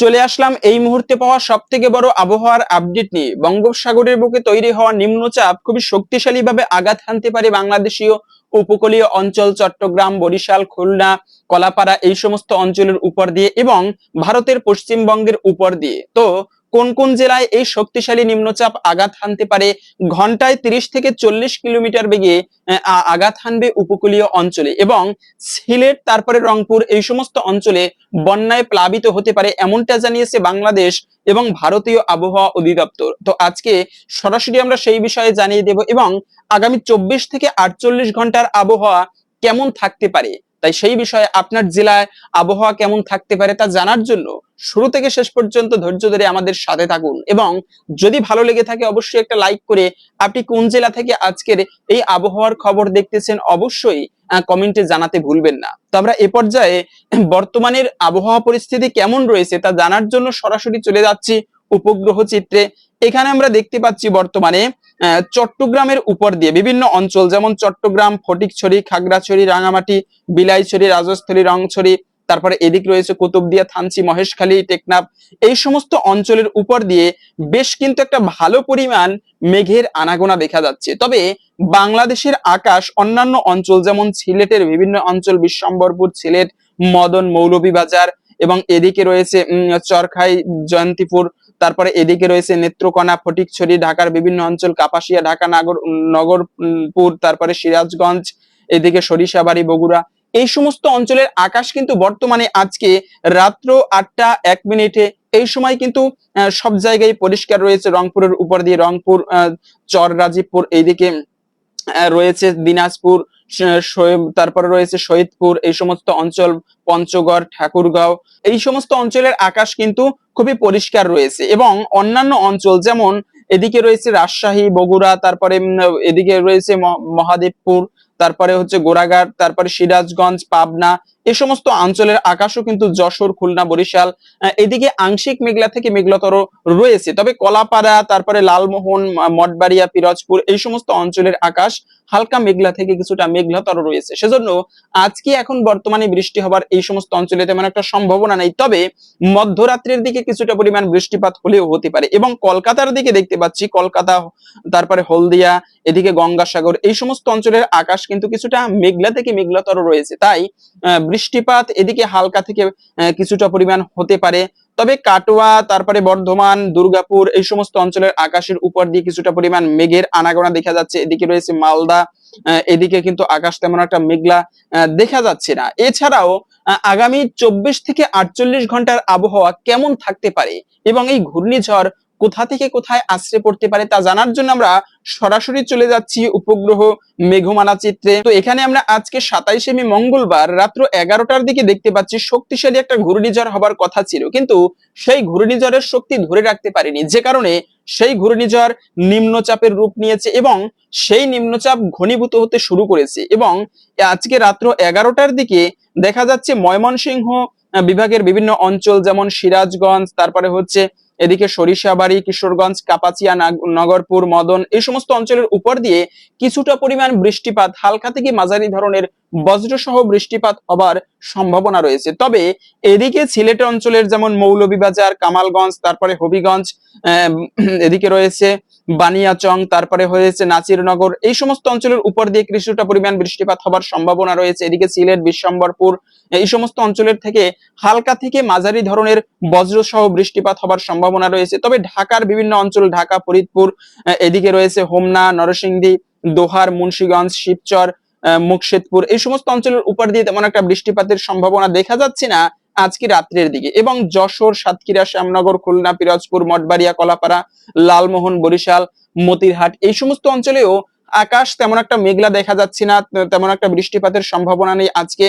চলে আসলাম এই মুহূর্তে পাওয়া সব থেকে বড় আবহাওয়ার আপডেট নিয়ে। বঙ্গোপসাগরের বুকে তৈরি হওয়া নিম্নচাপ খুবই শক্তিশালীভাবে আঘাত হানতে পারে বাংলাদেশীয় উপকূলীয় অঞ্চল চট্টগ্রাম, বরিশাল, খুলনা, কলাপাড়া এই সমস্ত অঞ্চলের উপর দিয়ে এবং ভারতের পশ্চিমবঙ্গের উপর দিয়ে। তো কোন কোন জেলায় এই শক্তিশালী নিম্নচাপ আঘাত হানতে পারে? ঘন্টায় তিরিশ থেকে চল্লিশ কিলোমিটার বেগে আঘাত হানবে উপকূলীয় অঞ্চলে এবং সিলেট, তারপরে রংপুর এই সমস্ত অঞ্চলে বন্যায় প্লাবিত হতে পারে এমনটা জানিয়েছে বাংলাদেশ এবং ভারতীয় আবহাওয়া অধিদপ্তর। তো আজকে সরাসরি আমরা সেই বিষয়ে জানিয়ে দেব এবং আগামী চব্বিশ থেকে আটচল্লিশ ঘণ্টার আবহাওয়া কেমন থাকতে পারে? তাই সেই বিষয়ে আপনার জেলায় আবহাওয়া কেমন থাকতে পারে তা জানার জন্য শুরু থেকে শেষ পর্যন্ত ধৈর্য ধরে আমাদের সাথে থাকুন। এবং যদি ভালো লেগে থাকে অবশ্যই একটা লাইক করে আপনি কোন জেলা থেকে আজকের এই আবহাওয়ার খবর দেখতেছেন অবশ্যই কমেন্টে জানাতে ভুলবেন না। তো আমরা এ পর্যায়ে বর্তমানের আবহাওয়া পরিস্থিতি কেমন রয়েছে তা জানার জন্য সরাসরি চলে যাচ্ছি উপগ্রহ চিত্রে। এখানে আমরা দেখতে পাচ্ছি বর্তমানে চট্টগ্রামের উপর দিয়ে বিভিন্ন অঞ্চল, যেমন চট্টগ্রাম, ফটিকছড়ি, খাগড়াছড়ি, রাঙামাটি, বিলাইছড়ি, রাজস্থলী, রংছড়ি, তারপরে এদিক রয়েছে কুতুবদিয়া, থানচি, মহেশখালী, টেকনাফ। এই সমস্ত অঞ্চলের উপর দিয়ে বেশ কিন্তু একটা ভালো পরিমাণ মেঘের আনাগোনা দেখা যাচ্ছে। তবে বাংলাদেশের আকাশ অন্যান্য অঞ্চল, যেমন সিলেটের বিভিন্ন অঞ্চল, বিশ্বম্বরপুর, সিলেট, মদন, মৌলভীবাজার এবং এদিকে রয়েছে চরখাই, জয়ন্তীপুর তারপরে এদিকে রয়েছে নেত্রকোনা, ফটিকছড়ি, ঢাকার বিভিন্ন অঞ্চল, কাপাসিয়া, ঢাকা নগর নগরপুর তারপরে সিরাজগঞ্জ, এদিকে সরিষাবাড়ি, বগুড়া। এই সমস্ত অঞ্চলের আকাশ কিন্তু বর্তমানে আজকে রাত্র আটটা এক মিনিটে। এই সময় কিন্তু সব জায়গায় পরিষ্কার রয়েছে রংপুরের উপর দিয়ে। রংপুর চর রাজীবপুর এইদিকে রয়েছে দিনাজপুর তারপরে রয়েছে শহীদপুর, এই সমস্ত অঞ্চল, পঞ্চগড়, ঠাকুরগাঁও, এই সমস্ত অঞ্চলের আকাশ কিন্তু খুবই পরিষ্কার রয়েছে এবং অন্যান্য অঞ্চল যেমন এদিকে রয়েছে রাজশাহী, বগুড়া, তারপরে এদিকে রয়েছে মহাদেবপুর, তারপরে হচ্ছে গোড়াঘাট তারপরে সিরাজগঞ্জ, পাবনা এই সমস্ত অঞ্চলের আকাশও কিন্তু যশোর, খুলনা, বরিশাল এদিকে আংশিক মেঘলা থেকে মেঘলাতর রয়েছে। তবে কলাপাড়া, তারপরে লালমোহন মঠবাড়িয়া, পিরোজপুর এই সমস্ত অঞ্চলের আকাশ হালকা মেঘলা থেকে কিছুটা মেঘলাতর রয়েছে। সেজন্য আজকে এখন বর্তমানে বৃষ্টি হবার এই সমস্ত অঞ্চলে তেমন একটা সম্ভাবনা নেই। তবে মধ্যরাত্রির দিকে কিছুটা পরিমাণ বৃষ্টিপাত হলেও হতে পারে এবং কলকাতার দিকে দেখতে পাচ্ছি, কলকাতা, তারপরে হলদিয়া, এদিকে গঙ্গাসাগর এই সমস্ত অঞ্চলের আকাশ কিন্তু কিছুটা মেঘলা থেকে মেঘলাতর রয়েছে। তাই বৃষ্টিপাত, এদিকে হালকা থেকে কিছুটা পরিমাণ হতে পারে। তবে কাটোয়া, তারপরে বর্ধমান, দুর্গাপুর, এই সমস্ত অঞ্চলের আকাশের উপর দিয়ে কিছুটা পরিমাণ মেঘের আনাগোনা দেখা যাচ্ছে। এদিকে রয়েছে মালদা এদিকে কিন্তু আকাশ তেমন একটা মেঘলা দেখা যাচ্ছে না। এছাড়াও আগামী চব্বিশ থেকে আটচল্লিশ ঘণ্টার আবহাওয়া কেমন থাকতে পারে এবং এই ঘূর্ণিঝড় কোথা থেকে কোথায় আশ্রে পড়তে পারে তা জানার জন্য আমরা সরাসরি চলে যাচ্ছি উপগ্রহ মেঘমালা চিত্রে। তো এখানে আমরা আজকে সাতাইশে মে মঙ্গলবার রাত্র এগারোটার দিকে দেখতে পাচ্ছি শক্তিশালী একটা ঘূর্ণিঝড় হবার কথা ছিল। কিন্তু সেই ঘূর্ণিঝড়ের শক্তি ধরে রাখতে পারেনি। যে কারণে সেই ঘূর্ণিঝড় নিম্নচাপের রূপ নিয়েছে এবং সেই নিম্নচাপ ঘনীভূত হতে শুরু করেছে এবং আজকে রাত্র এগারোটার দিকে দেখা যাচ্ছে ময়মনসিংহ বিভাগের বিভিন্ন অঞ্চল যেমন সিরাজগঞ্জ, তারপরে হচ্ছে এদিকে সরিষাবাড়ি, কিশোরগঞ্জ কাপাচিয়া নাগ- নগরপুর, মদন এই সমস্ত অঞ্চলের উপর দিয়ে কিছুটা পরিমাণ বৃষ্টিপাত হালকা থেকে মাঝারি ধরনের বজ্রসহ বৃষ্টিপাত হবার সম্ভাবনা রয়েছে। তবে এদিকে সিলেট অঞ্চলের যেমন মৌলভীবাজার, কামালগঞ্জ, তারপরে হবিগঞ্জ এদিকে রয়েছে বানিয়াচং, তারপরে হয়েছে নাচিরনগর, এই সমস্ত অঞ্চলের উপর দিয়ে কিছুটা পরিমাণ বৃষ্টিপাত হবার সম্ভাবনা রয়েছে। এদিকে সিলেট, বিশ্বম্বরপুর, এই সমস্ত অঞ্চলের থেকে হালকা থেকে মাঝারি ধরনের বজ্রসহ বৃষ্টিপাত হবার সম্ভাবনা রয়েছে। তবে ঢাকার বিভিন্ন অঞ্চল, ঢাকা, ফরিদপুর, এদিকে রয়েছে হোমনা, নরসিংদী, দোহার, মুন্সিগঞ্জ, শিবচর আহ, মুকশেদপুর। এই সমস্ত অঞ্চলের উপর দিয়ে তেমন একটা বৃষ্টিপাতের সম্ভাবনা দেখা যাচ্ছে না আজকে রাত্রের দিকে। এবং যশোর সাতক্ষীরা শ্যামনগর খুলনা পিরোজপুর মঠবাড়িয়া কলাপাড়া লালমোহন বরিশাল মতিরহাট এই সমস্ত অঞ্চলেও আকাশ তেমন একটা মেঘলা দেখা যাচ্ছে না তেমন একটা বৃষ্টিপাতের সম্ভাবনা নেই আজকে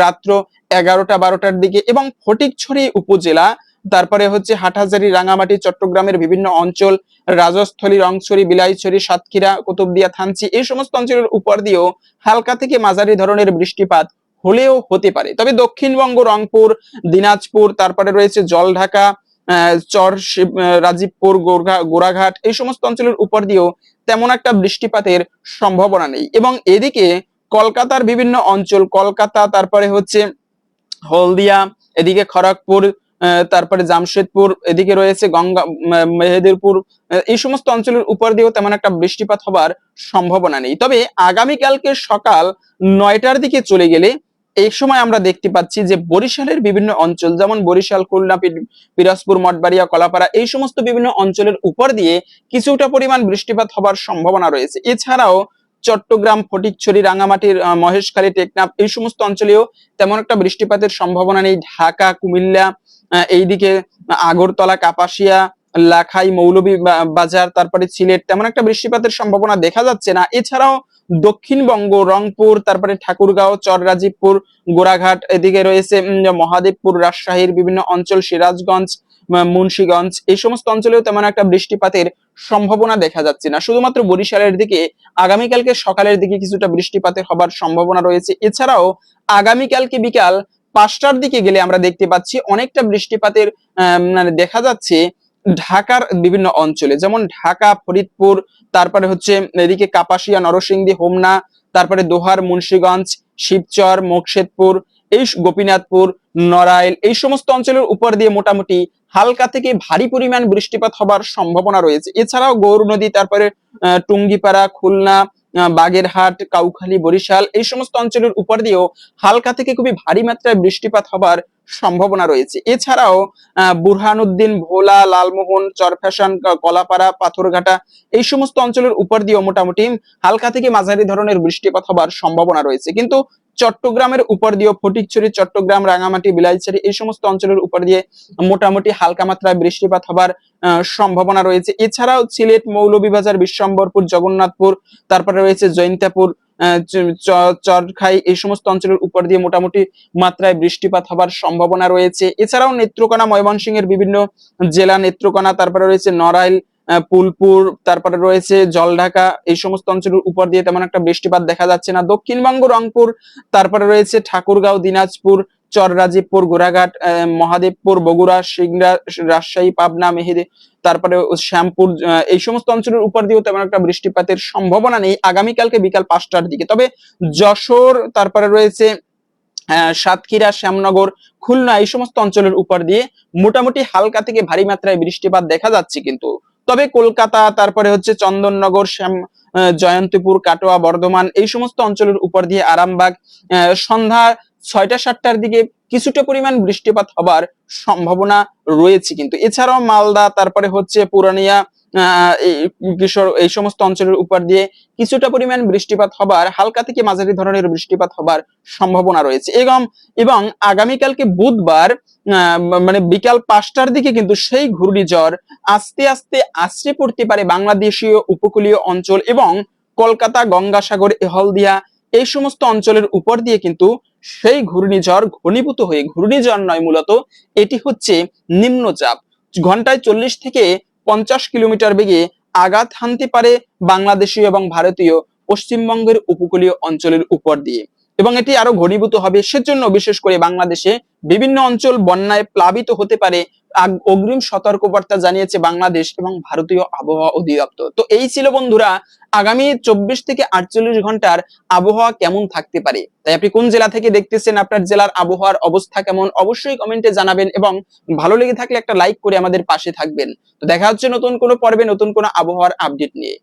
রাত্র এগারোটা বারোটার দিকে। এবং ফটিকছড়ি উপজেলা তারপরে হচ্ছে হাটহাজারি, রাঙামাটি, চট্টগ্রামের বিভিন্ন অঞ্চল, রাজস্থলী, রংছড়ি, বিলাইছড়ি, সাতক্ষীরা, কুতুবদিয়া, থানচি, এই সমস্ত অঞ্চলের উপর দিয়েও হালকা থেকে মাঝারি ধরনের বৃষ্টিপাত হলেও হতে পারে। তবে দক্ষিণবঙ্গ, রংপুর, দিনাজপুর, তারপরে রয়েছে জলঢাকা চর রাজীবপুর, গোরঘা- গোড়াঘাট, এই সমস্ত অঞ্চলের উপর দিয়েও তেমন একটা বৃষ্টিপাতের সম্ভাবনা নেই। এবং এদিকে কলকাতার বিভিন্ন অঞ্চল, কলকাতা, তারপরে হচ্ছে হলদিয়া, এদিকে খড়গপুর তারপরে জামশেদপুর, এদিকে রয়েছে গঙ্গা মেহেদিরপুর এই সমস্ত অঞ্চলের উপর দিয়েও তেমন একটা বৃষ্টিপাত হবার সম্ভাবনা নেই। তবে আগামীকালকে সকাল নয়টার দিকে চলে গেলে এই সময় আমরা দেখতে পাচ্ছি যে বরিশালের বিভিন্ন অঞ্চল, যেমন বরিশাল, খুলনা পিরোজপুর, মঠবাড়িয়া, কলাপাড়া, এই সমস্ত বিভিন্ন অঞ্চলের উপর দিয়ে কিছুটা পরিমাণ বৃষ্টিপাত হবার সম্ভাবনা রয়েছে। এছাড়াও চট্টগ্রাম, ফটিকছড়ি, রাঙামাটির মহেশখালী, টেকনাফ, এই সমস্ত অঞ্চলেও তেমন একটা বৃষ্টিপাতের সম্ভাবনা নেই। ঢাকা, কুমিল্লা এইদিকে আগরতলা, কাপাসিয়া, লাখাই, মৌলভী বাজার, তারপরে সিলেট, তেমন একটা বৃষ্টিপাতের সম্ভাবনা দেখা যাচ্ছে না। এছাড়াও দক্ষিণবঙ্গ, রংপুর, তারপরে ঠাকুরগাঁও চররাজীবপুর গোড়াঘাট, এদিকে রয়েছে মহাদেবপুর, রাজশাহীর বিভিন্ন অঞ্চল, সিরাজগঞ্জ মুন্সীগঞ্জ, এই সমস্ত অঞ্চলেও তেমন একটা বৃষ্টিপাতের সম্ভাবনা দেখা যাচ্ছে না। শুধুমাত্র বরিশালের দিকে, আগামীকালকে সকালের দিকে কিছুটা বৃষ্টিপাতের হবার সম্ভাবনা রয়েছে। এছাড়াও আগামীকালকে বিকাল পাঁচটার দিকে গেলে আমরা দেখতে পাচ্ছি অনেকটা বৃষ্টিপাতের মানে দেখা যাচ্ছে ঢাকার বিভিন্ন অঞ্চলে। যেমন ঢাকা, ফরিদপুর, তারপরে হচ্ছে এদিকে কাপাসিয়া, নরসিংদী, হোমনা, তারপরে দোহার, মুন্সীগঞ্জ, শিবচর, মোকশেদপুর, এই গোপীনাথপুর, নড়াইল, এই সমস্ত অঞ্চলের উপর দিয়ে মোটামুটি হালকা থেকে ভারী পরিমাণ বৃষ্টিপাত হবার সম্ভাবনা রয়েছে। এছাড়াও গৌর নদী, তারপরে টুঙ্গিপাড়া, খুলনা বাগেরহাট, কাউখালী, বরিশাল এই সমস্ত অঞ্চলের উপর দিয়েও হালকা থেকে খুবই ভারী মাত্রায় বৃষ্টিপাত হবার সম্ভাবনা রয়েছে। এছাড়াও বুরহানুদ্দিন, ভোলা, লালমোহন, চরফ্যাশন কলাপাড়া, পাথরঘাটা এই সমস্ত অঞ্চলের উপর দিয়েও মোটামুটি হালকা থেকে মাঝারি ধরনের বৃষ্টিপাত হবার সম্ভাবনা রয়েছে। কিন্তু চট্টগ্রামের উপর দিয়ে, ফটিকছড়ি, চট্টগ্রাম, রাঙামাটি, বিলাইছড়ি এই সমস্ত অঞ্চলের উপর দিয়ে মোটামুটি হালকা মাত্রায় বৃষ্টিপাত হবার সম্ভাবনা রয়েছে। এছাড়াও সিলেট, মৌলভীবাজার, বিশ্বম্বরপুর, জগন্নাথপুর, তারপরে রয়েছে চ- চরখাই এই সমস্ত অঞ্চলের উপর দিয়ে মোটামুটি মাত্রায় বৃষ্টিপাত হবার সম্ভাবনা রয়েছে। এছাড়াও নেত্রকোনা, ময়মনসিংহের বিভিন্ন জেলা নেত্রকোনা, তারপরে রয়েছে নড়াইল আহ, ফুলপুর তারপরে রয়েছে জলঢাকা এই সমস্ত অঞ্চলের উপর দিয়ে তেমন একটা বৃষ্টিপাত দেখা যাচ্ছে না। দক্ষিণবঙ্গ রংপুর তারপরে রয়েছে ঠাকুরগাঁও দিনাজপুর চররাজীবপুর গোড়াঘাট আহ, মহাদেবপুর বগুড়া সিংড়া রাজশাহী পাবনা মেহেদি তারপরে শ্যামপুর এই সমস্ত অঞ্চলের উপর দিয়েও তেমন একটা বৃষ্টিপাতের সম্ভাবনা নেই আগামীকালকে বিকাল পাঁচটার দিকে। তবে যশোর তারপরে রয়েছে সাতক্ষীরা শ্যামনগর খুলনা এই সমস্ত অঞ্চলের উপর দিয়ে মোটামুটি হালকা থেকে ভারী মাত্রায় বৃষ্টিপাত দেখা যাচ্ছে কিন্তু। তবে কলকাতা, তারপরে হচ্ছে চন্দননগর, শ্যাম জয়ন্তীপুর, কাটোয়া, বর্ধমান এই সমস্ত অঞ্চলের উপর দিয়ে আরামবাগ সন্ধ্যা ছয়টা, সাতটার দিকে কিছুটা পরিমাণ বৃষ্টিপাত হবার সম্ভাবনা রয়েছে কিন্তু। এছাড়াও মালদা, তারপরে হচ্ছে পুরানিয়া এই সমস্ত অঞ্চলের উপর দিয়ে কিছুটা পরিমাণ বৃষ্টিপাত হবার, হালকা থেকে মাঝারি ধরনের বৃষ্টিপাত হবার সম্ভাবনা রয়েছে। এবং এবং আগামীকালকে বুধবার মানে বিকাল পাঁচটার দিকে কিন্তু সেই ঘূর্ণিঝড় আস্তে আস্তে আশ্রে পড়তে পারে বাংলাদেশীয় উপকূলীয় অঞ্চল এবং কলকাতা, গঙ্গাসাগর, হলদিয়া, এই সমস্ত অঞ্চলের উপর দিয়ে কিন্তু সেই ঘূর্ণিঝড় ঘনীভূত হয়ে, ঘূর্ণিঝড় নয় মূলত, এটি হচ্ছে নিম্নচাপ। ঘন্টায় চল্লিশ থেকে পঞ্চাশ কিলোমিটার বেগে আঘাত হানতে পারে বাংলাদেশীয় এবং ভারতীয় পশ্চিমবঙ্গের উপকূলীয় অঞ্চলের উপর দিয়ে। এবং এটি আরও ঘনীভূত হবে। সেজন্য বিশেষ করে বাংলাদেশে বিভিন্ন অঞ্চল বন্যায় প্লাবিত হতে পারে অগ্রিম সতর্কবার্তা জানিয়েছে বাংলাদেশ এবং ভারতীয় আবহাওয়া অধিদপ্তর। তো এই ছিল বন্ধুরা, আগামী চব্বিশ থেকে আটচল্লিশ ঘণ্টার আবহাওয়া কেমন থাকতে পারে? তাই আপনি কোন জেলা থেকে দেখতেছেন, আপনার জেলার আবহাওয়ার অবস্থা কেমন, অবশ্যই কমেন্টে জানাবেন এবং ভালো লেগে থাকলে একটা লাইক করে আমাদের পাশে থাকবেন। তো দেখা হচ্ছে নতুন কোনো পর্বে, নতুন কোনো আবহাওয়ার আপডেট নিয়ে।